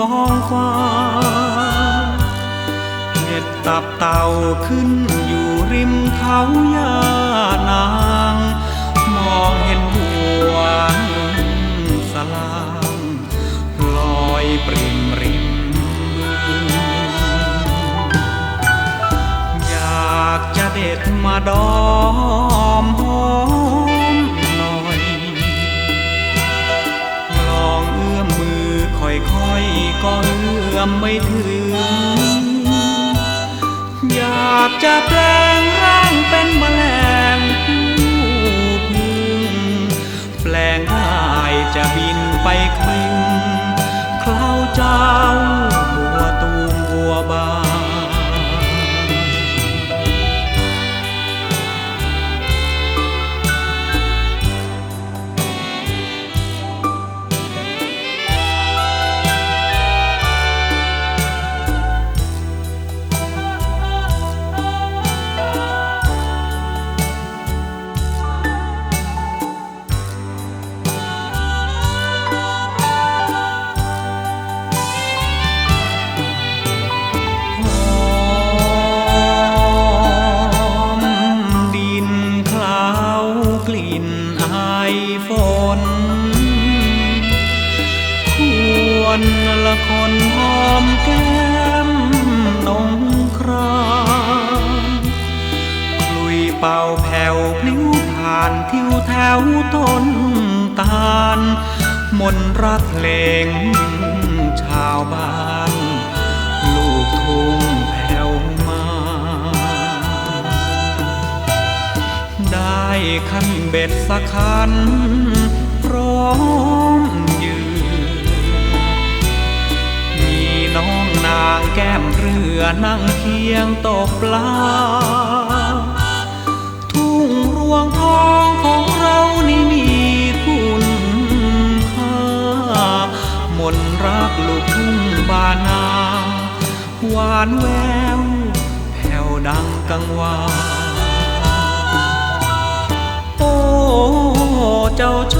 กองฟ้าเห็ดตับเต่าขึ้นอยู่ริมเขาย่านาง มองเห็นบัวสลางลอยปริมริมบึงอยากจะเด็ดมาดอม ค่อยๆก็เอื้อมไม่ถึง อยากจะแปลงร่างเป็นแมลงผู้พึ่งแปลงได้จะบินไปคลึง ควรละคนหอมแก้มนงครามคลุยเป่าแผ่วพลิ้วผ่านทิวแถวต้นตาล มนรักเพลงชาวบ้านลูกทุ่งแผ่วมา ได้ขั้นเบ็ดสักคัน อนั่งเคียงตกปลา ทุ่งรวงทองของเรานี่มีคุณค่ามนรักลูกทุ่งบานา หวานแววแผ่วดังกังวานโอ้ เจ้าช